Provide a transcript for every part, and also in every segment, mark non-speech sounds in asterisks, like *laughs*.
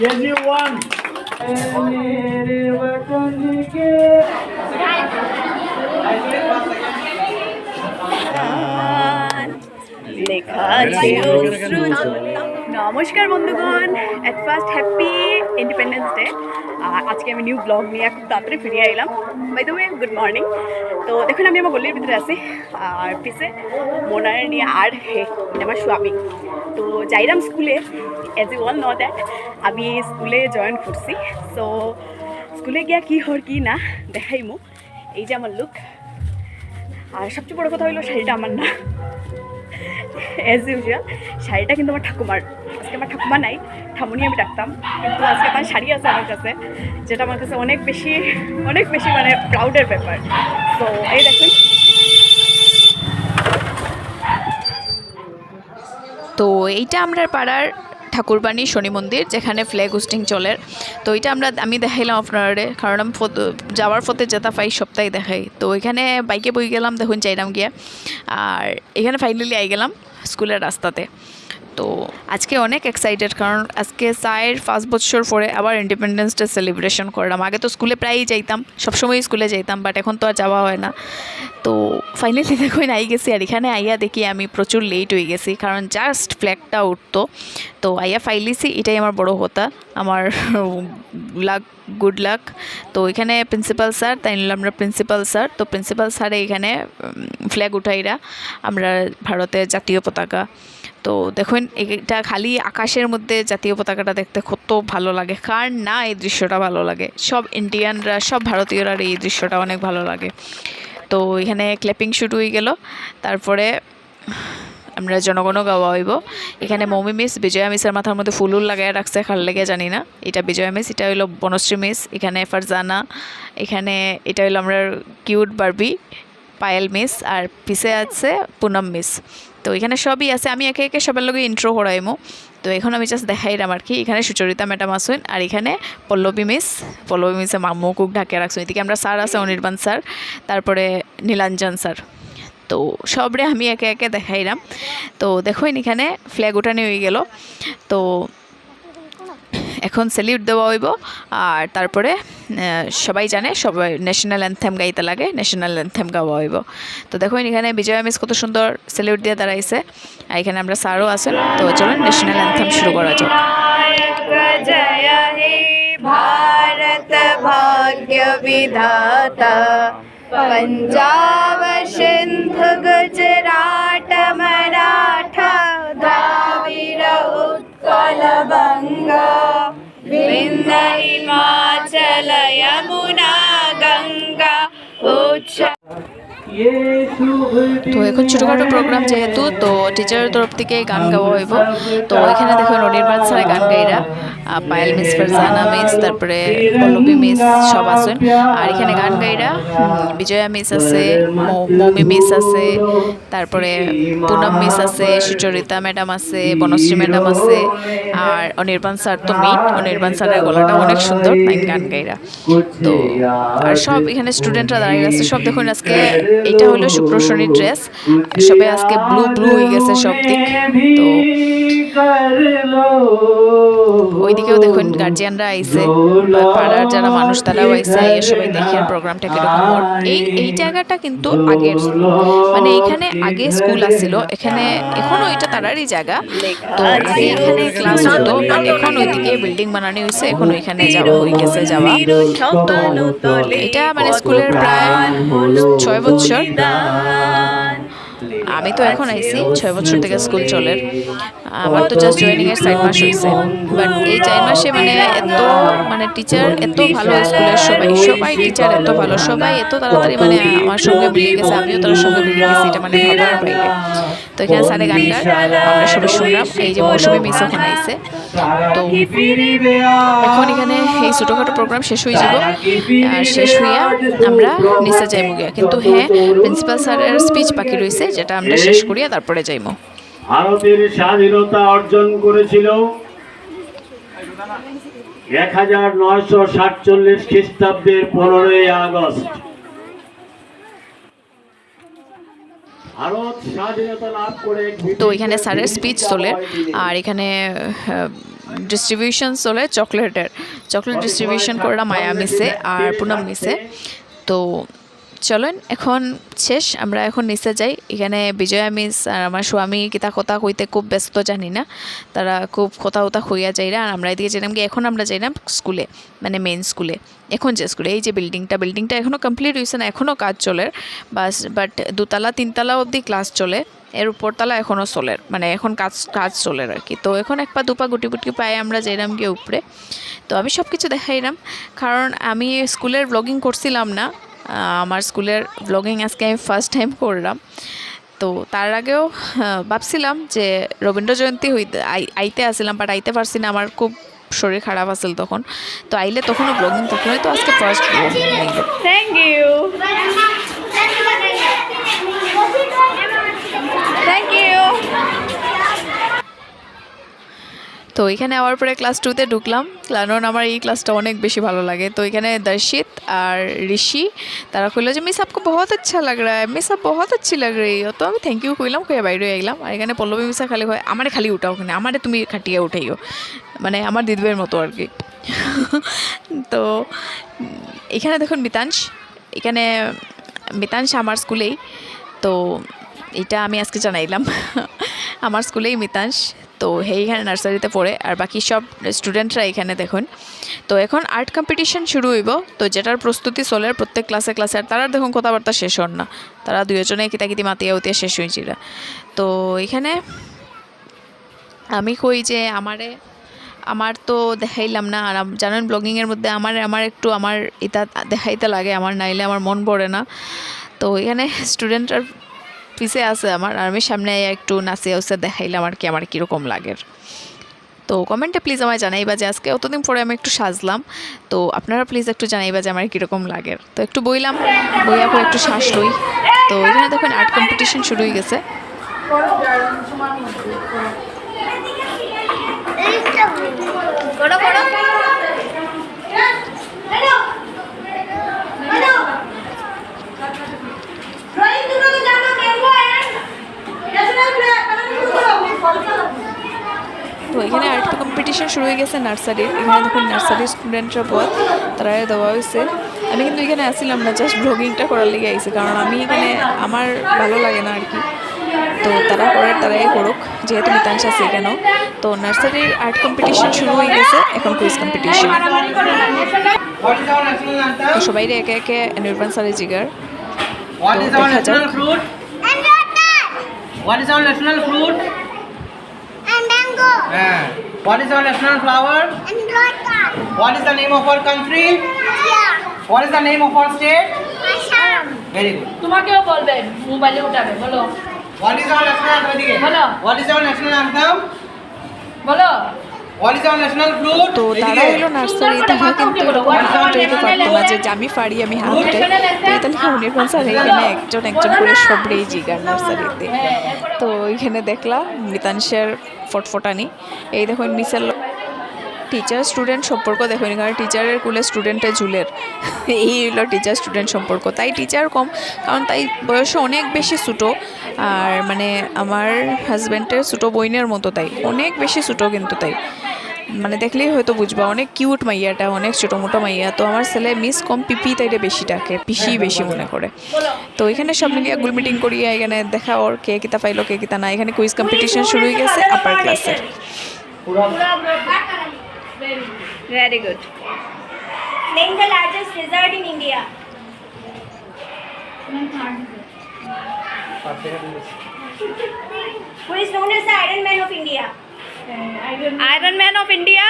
KG one লেখা আছে অশ্রুজল। নমস্কার বন্ধুগণ at first happy independence day আজকে আমি নিউ ব্লগ নিয়ে খুব তাড়াতাড়ি ফিরে এলাম by the way good morning তো দেখুন, আমি আমার গলির ভিতরে আছি। আর পিছে মোনার নিয়ে আর হে আমার স্বামী। তো যাইরাম স্কুলে as you all know that আমি স্কুলে জয়েন করছি। সো স্কুলে গিয়া কি হর কি না দেখাইমু। এই যে আমার লুক আর সবচেয়ে বড় কথা হলো শাড়িটা আমার না। অ্যাজ ইউজুয়াল শাড়িটা কিন্তু আমার ঠাকুমার। আজকে আমার ঠাকুমা নাই। ঠামুনি আমি ডাকতাম। কিন্তু আজকে তার শাড়ি আছে আমার কাছে, যেটা আমার কাছে অনেক বেশি অনেক বেশি মানে প্রাউডের ব্যাপার। তো এই দেখুন। তো এইটা আমরা পাড়ার ঠাকুরবাণী শনি মন্দির, যেখানে ফ্ল্যাগ হোস্টিং চলে। তো এটা আমরা, আমি দেখাইলাম আপনারে কারণ আমি ফত- যাওয়ার পথে যেটা পাই সপ্তাহে দেখাই। তো এখানে বাইকে বই গেলাম, দেখুন চাইলাম গিয়া। আর এখানে ফাইনালি আই গেলাম স্কুলের রাস্তাতে। তো আজকে অনেক এক্সাইটেড কারণ আজকে সায়ের পাঁচ বছর পরে আবার ইন্ডিপেন্ডেন্স ডে সেলিব্রেশন করলাম। আগে তো স্কুলে প্রায়ই যাইতাম সবসময় স্কুলে যাইতাম বাট এখন তো আর যাওয়া হয় না। তো ফাইনালি *laughs* দেখুন, আই গেছি, আর এখানে আইয়া দেখি আমি প্রচুর লেট হয়ে গেছি, কারণ জাস্ট ফ্ল্যাগটা উঠতো। তো আইয়া ফাইলিছি এটাই আমার বড় হতা। আমার লাক গুড লাক তো এখানে প্রিন্সিপাল স্যার তাই নিলাম আমরা প্রিন্সিপাল স্যার তো প্রিন্সিপাল স্যারে এখানে ফ্ল্যাগ উঠাইরা আমরা ভারতের জাতীয় পতাকা। তো দেখুন, এটা খালি আকাশের মধ্যে জাতীয় পতাকাটা দেখতে কত ভালো লাগে। কার না এই দৃশ্যটা ভালো লাগে? সব ইন্ডিয়ানরা সব ভারতীয়রা এই দৃশ্যটা অনেক ভালো লাগে। তো এখানে ক্ল্যাপিং শুরু হয়ে গেল। তারপরে আমরা জনগণও গাওয়া হইব। এখানে মমি মিস, বিজয়া মিসের মাথার মধ্যে ফুলুল লাগাই রাখছে খাল লেগে জানি না। এটা বিজয়া মিস, এটা হইল বনশ্রী মিস, এখানে ফারজানা, এখানে এটা হইল আমরা কিউট বারবি, পায়েল মিস, আর পিছে আছে পুনম মিস। তো এখানে সবই আছে, আমি একে একে সবার লগে ইন্ট্রো করাইমো। তো এখন আমি জাস্ট দেখাইলাম আর কি। এখানে সুচরিতা, ম্যাডাম আসুন, আর এখানে পল্লবী মিস। পল্লবী মিসে মুকুক ঢাকে রাখছেন এদিকে আমরা স্যার আছে, অনির্বাণ স্যার, তারপরে নীলাঞ্জন স্যার। তো সবরে আমি একে একে দেখাইলাম তো দেখুন এখানে ফ্ল্যাগ উঠানি হয়ে গেল তো এখন সেলিউট দেওয়া হইব আর তারপরে আহ, সবাই জানে সবাই ন্যাশনাল অ্যান্থেম গাইতে লাগে ন্যাশনাল অ্যান্থেম গাওয়া হইব তো দেখুন এখানে বিজয়া মিস কত সুন্দর সেলিউট দিয়ে দাঁড়াইছে আর এখানে আমরা স্যারও আছেন তো চলুন ন্যাশনাল অ্যান্থেম শুরু করা যাক जय हे भारत भाग्य विधाता पंजाब सिंध गुजरात मराठा द्राविड उत्कल बंगा विंध्य हिमाचल यमुना गंगा उच्च তো এখন ছোটোখাটো প্রোগ্রাম যেহেতু তো টিচারের তরফ থেকে গান গাওয়া হইব তো এখানে দেখুন অনির্বাণ স্যার গান গাইরা আহ, পায়েল, মিস ফারজানা, মিস, তারপরে পল্লবী, মিস, সব আছেন। আর এখানে গান গাইরা বিজয়া মিস আছে মৌমি মিস আছে, তারপরে পুনম মিস আছে, সুচরিতা ম্যাডাম আছে, বনশ্রী ম্যাডাম আছে, আর অনির্বাণ স্যার তো মিট অনির্বাণ স্যারের গলাটা অনেক সুন্দর, তাই গান গাইরা তো, আর সব এখানে স্টুডেন্টরা দাঁড়িয়ে আছে, সব দেখুন আজকে এটা হলো শুক্র শনি ড্রেস সবাই আজকে ব্লু ব্লু হয়ে গেছে সব দিক। তো ওইদিকেও দেখুন গার্জিয়ানরা আইছে বা পাড়ার যারা মানুষ, তারাও আইছে আইয়া সবাই দেখে প্রোগ্রামটা কীরকম। এই এই জায়গাটা কিন্তু আগের মানে এখানে আগে স্কুল আসছিল এখানে, এখনও এটা তারারই জায়গা। তো আগে এখানে ক্লাস হতো বাট এখন ওইদিকে বিল্ডিং বানানো হয়েছে এখন ওইখানে যাওয়া হয়ে গেছে যাওয়া। এটা মানে স্কুলের প্রায় ছয় বছর। আমি তো এখন আইছি, ছয় বছর থেকে স্কুল চলে। আমার তো জাস্ট জয়েনিং এর চার মাস হয়েছে বাট এই চার মাসে মানে এত মানে টিচার এত ভালো স্কুলের সবাই সবাই টিচার এত ভালো, সবাই এত তাড়াতাড়ি মানে আমার সঙ্গে মিলে গেছে, আমিও তার সঙ্গে মিলে গেছি, এটা মানে ভাবার বাইরে। তো এখানে সারে গানটা আমরা সবাই শুনলাম। এই যে মৌসুমি মিস ওখানে আইছে। তো এখন এখানে এই ছোটোখাটো প্রোগ্রাম শেষ হয়ে যাব। আর শেষ হইয়া আমরা নিচে যাইমু গিয়া। কিন্তু হ্যাঁ প্রিন্সিপাল স্যারের স্পিচ বাকি রয়েছে যেটা আমরা শেষ করিয়া তারপরে যাইমু। ভারতের স্বাধীনতা অর্জন করেছিল এক হাজার নয়শো সাতচল্লিশ খ্রিস্টাব্দের পনেরোই আগস্ট ভারত স্বাধীনতা লাভ করে তো এখানে স্যারের স্পিচ চলে আর এখানে ডিস্ট্রিবিউশন চলে চকলেটের চকলেট ডিস্ট্রিবিউশন করে মায়া মিসে আর পুনম মিসে তো চলেন, এখন শেষ, আমরা এখন নিচে যাই। এখানে বিজয়া মিস আর আমার স্বামী কিতা কথা কইতে খুব ব্যস্ত জানি না। তারা খুব কথা উতা হইয়া যাইরা, আর আমরা এদিকে যাইলাম কি, এখন আমরা যাইলাম স্কুলে মানে মেন স্কুলে। এখন যে স্কুলে, এই যে বিল্ডিংটা বিল্ডিংটা এখনও কমপ্লিট হয়েছে না এখনও কাজ চলে। বাস বাট দুতলা, তিনতলা অবধি ক্লাস চলে। এর উপরতলা এখনও চলে মানে এখন কাজ কাজ চলে আর কি। তো এখন এক পা দুপা গুটি গুটি পায়ে আমরা যাইলাম গিয়ে উপরে। তো আমি সব কিছু দেখাইলাম, কারণ আমি স্কুলের ব্লগিং করছিলাম না। আমার স্কুলের ব্লগিং আজকে আমি ফার্স্ট টাইম করলাম। তো তার আগেও ভাবছিলাম যে রবীন্দ্র জয়ন্তী হইতে আইতে আসছিলাম বাট আইতে পারছি না, আমার খুব শরীর খারাপ আছিল তখন। তো আইলে তখনও ব্লগিং তখনই তো আজকে first blogging thank you thank you তো এখানে আওয়ার পরে ক্লাস টুতে ঢুকলাম, কারণ আমার এই ক্লাসটা অনেক বেশি ভালো লাগে। তো এখানে দর্শিত আর ঋষি, তারা খুললো যে, মিস, আপকে বহুত আচ্ছা লাগ রা মিস, আপ বহুত আচ্ছি লাগ রে তো আমি থ্যাংক ইউ কইলাম কয়ে বাইরে গেলাম আর এখানে পল্লবী মিসা খালি হয় আমার খালি উঠাও ওখানে আমারে তুমি খাটিয়ে উঠাইও। মানে আমার দিদিবের মতো আর কি। তো এখানে দেখুন মিতাংশ এখানে মিতাংশ আমার স্কুলেই। তো এটা আমি আজকে জানাইলাম। আমার স্কুলেই মিতাংশ তো এইখানে নার্সারিতে পড়ে, আর বাকি সব স্টুডেন্টরা এখানে দেখুন। তো এখন আর্ট কম্পিটিশন শুরু হইব, তো যেটার প্রস্তুতি চলে প্রত্যেক ক্লাসে ক্লাসে, আর তারা দেখুন কথাবার্তা শেষ হন না। তারা দুজনে কিতাকিতি মাতিয়া উতিয়া শেষ হয়েছিল তো এখানে আমি কই যে আমারে, আমার তো দেখাইলাম না, আর জানেন ব্লগিংয়ের মধ্যে আমার আমার একটু আমার এটা দেখাইতে লাগে, আমার নাইলে আমার মন পড়ে না। তো এখানে স্টুডেন্টরা পিছে আছে আমার, আর আমি সামনে একটু নাচিয়ে উসে দেখাইলাম আর কি আমার কীরকম লাগে। তো কমেন্টে প্লিজ আমায় জানাইবা যে আজকে অতদিন পরে আমি একটু সাজলাম। তো আপনারা প্লিজ একটু জানাইবা যে আমার কীরকম লাগে। তো একটু বইলাম, বইয়া করে একটু শ্বাস লই। তো এখানে দেখুন আর্ট কম্পিটিশন শুরু হয়ে গেছে করো করো তো এখানে আর্ট কম্পিটিশন শুরু হয়ে গেছে নার্সারির এখানে দেখুন নার্সারির স্টুডেন্টরা পথ তারা দেওয়া হয়েছে। আমি কিন্তু এখানে আসছিলাম না জাস্ট ব্লগিংটা করার লেগে আইছি কারণ আমি এখানে আমার ভালো লাগে না আর কি তো তারা করার তারাই করুক যেহেতু মিতাংশ আছে কেন তো নার্সারির আর্ট কম্পিটিশন শুরু হয়ে গেছে এখন কুইজ কম্পিটিশন তো সবাই একে একে নির্বাণ স্যারের জিগার। What তো is our national fruit? National fruit? Yeah. What is our national flower? What is the name of our country? What is the name of our state? Very good. তোমাকেও বলবেন মোবাইলে উঠাবে বলো What is our national anthem? এদিকে। বলো। What is our national anthem? বলো তো তারা। হলো নার্সারি তারা কিন্তু এরকম পারতো না যে আমি পারি আমি হাত উঠাই তো নির্বাণ স্যার এখানে একজন একজন করে সবরেই জিগার নার্সারিতে তো। এখানে দেখলাম মিতাংশের ফটফটানি। এই দেখুন মিসের টিচার স্টুডেন্ট সম্পর্ক দেখুন কারণ টিচারের কুলে স্টুডেন্টের ঝুলের। এই হলো টিচার স্টুডেন্ট সম্পর্ক। তাই টিচার কম কারণ তাই বয়সে অনেক বেশি ছোটো। আর মানে আমার হাজব্যান্ডের ছোটো বইনের মতো তাই অনেক বেশি ছোটো কিন্তু তাই। মানে দেখলেই হয়তো বুঝবা, অনেক কিউট মাইয়াটা, অনেক ছোটো মোটো মাইয়া। তো আমার ছেলে মিস কম পিপি তাইরে বেশি ডাকে পিসি বেশি মনে করে। তো এখানে সব মিলিয়ে গুল মিটিং করিয়া এখানে দেখা ওর, কে কিতা পাইলো, কে কিতা না এখানে কুইজ কম্পিটিশন শুরু হয়ে গেছে আপার ক্লাসের. Who is known as the Iron Man of India? Iron man of India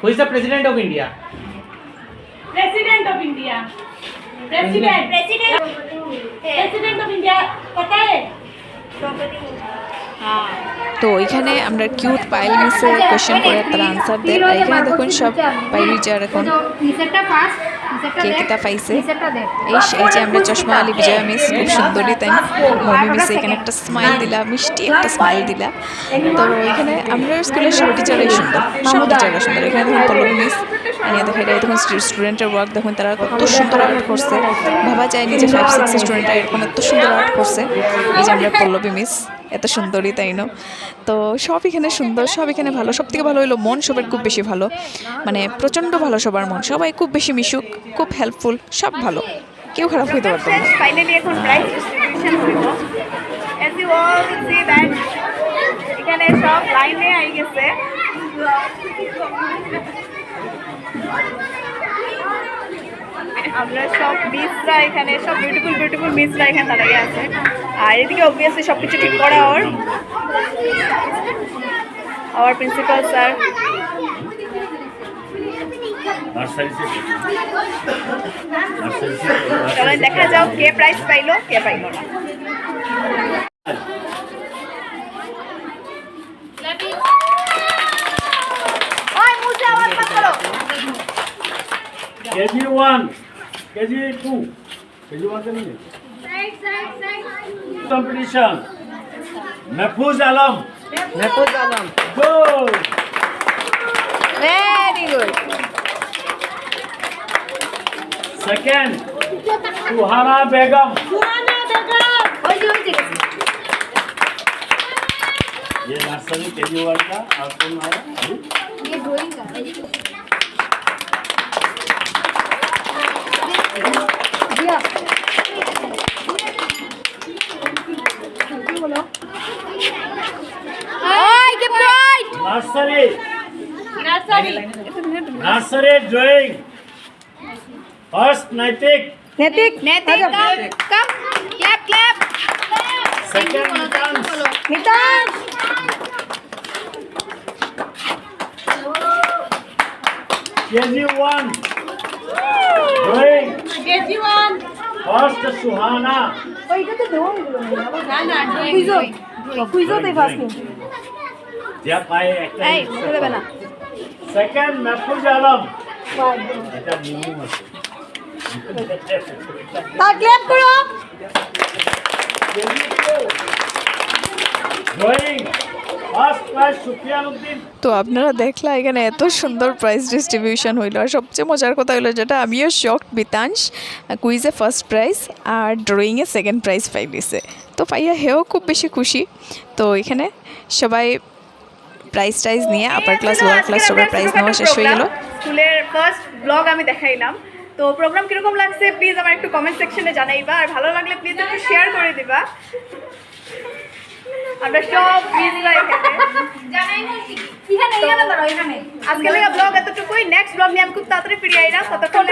Who is the president of India? President of India president President. President of India কত তো এখানে আমরা কিউট পাইল মিসে কোয়েশ্চেন করে তারা আনসার দেয় আর এখানে দেখুন সব পাইলি যার এখন কে কিতা পাইছে? এই এই যে আমরা চশমা আলী বিজয়া মিস খুব সুন্দরী তাই মমি মিস এখানে একটা স্মাইল দিলা মিষ্টি একটা স্মাইল দিলা। তো এখানে আমরা স্কুলের সব টিচারই সুন্দর সব টিচাররা সুন্দর। এখানে দেখুন পল্লবী মিস আনিয়া দেখা এটা দেখুন স্টুডেন্টের ওয়ার্ক দেখুন তারা কত সুন্দর আর্ট করছে। ভাবা যায়নি যে ফাইভ সিক্স স্টুডেন্টরা এরকম এত সুন্দর আর্ট করছে। এই যে আমরা পল্লবী মিস। এত সুন্দরই তাই না? তো সব এখানে সুন্দর, সব এখানে ভালো, সব থেকে ভালো হলো মন, সবার খুব বেশি ভালো। মানে প্রচণ্ড ভালো সবার মন, সবাই খুব বেশি মিশুক, খুব হেল্পফুল সব ভালো। কেউ খারাপ হইতে পারতো না। এখানে সব লাইনে আই গেছে। আমরা সব মিসরা এখানে সব বিউটিফুল বিউটিফুল মিসরা এখানে দাঁড়িয়ে আছে। আর এদিকে অবভিয়াসলি সব কিছু ঠিক করা ওর। আমার প্রিন্সিপাল স্যার চলো দেখা যাও কে প্রাইজ পাইলো কে পাইলো না। ওই केजी टू केजी वन से नहीं competition Mahfuz Alam Mahfuz Alam good very good second Suhana Begum Suhana Begum ये नर्सरी केजी वन का आपको ये ड्राइंग का nursery nursery nursery drawing first Naitik Naitik Naitik come clap clap second Nitanta Nitanta KG 1 KG one first Suhana ওইটা তো দোন না না কুইজো কুইজো তে ফার্স্ট যা পায় একটা এই খুলবে না। সেকেন্ড মাহফুজ আলম। এটা মিনিমাম আছে। তা ক্ল্যাপ করো। ড্রয়িং তো আপনারা দেখলা এখানে এত সুন্দর প্রাইজ ডিস্ট্রিবিউশন হইল। আর সবচেয়ে মজার কথা হলো যেটা আমিও শখ বিতাংশ কুইজে ফার্স্ট প্রাইজ আর ড্রয়িংয়ে সেকেন্ড প্রাইজ পাই দিছে তো পাইয়া হেও খুব বেশি খুশি। তো এখানে সবাই প্রাইজ টাইজ নিয়ে আপার ক্লাস লোয়ার ক্লাস সবার প্রাইজ নেওয়া শেষ হয়ে গেল। স্কুলের ফার্স্ট ব্লগ আমি দেখাইলাম। তো প্রোগ্রাম কীরকম লাগছে প্লিজ আমার একটু কমেন্ট সেকশনে জানাইবা। আর ভালো লাগলে প্লিজ একটু শেয়ার করে দিবা। আমরা সব বিজি এখানে আজকে ব্লগ এতটুকুই। নেক্সট ব্লগ নিয়ে আমি খুব তাড়াতাড়ি ফিরে আইলাম। ততক্ষণ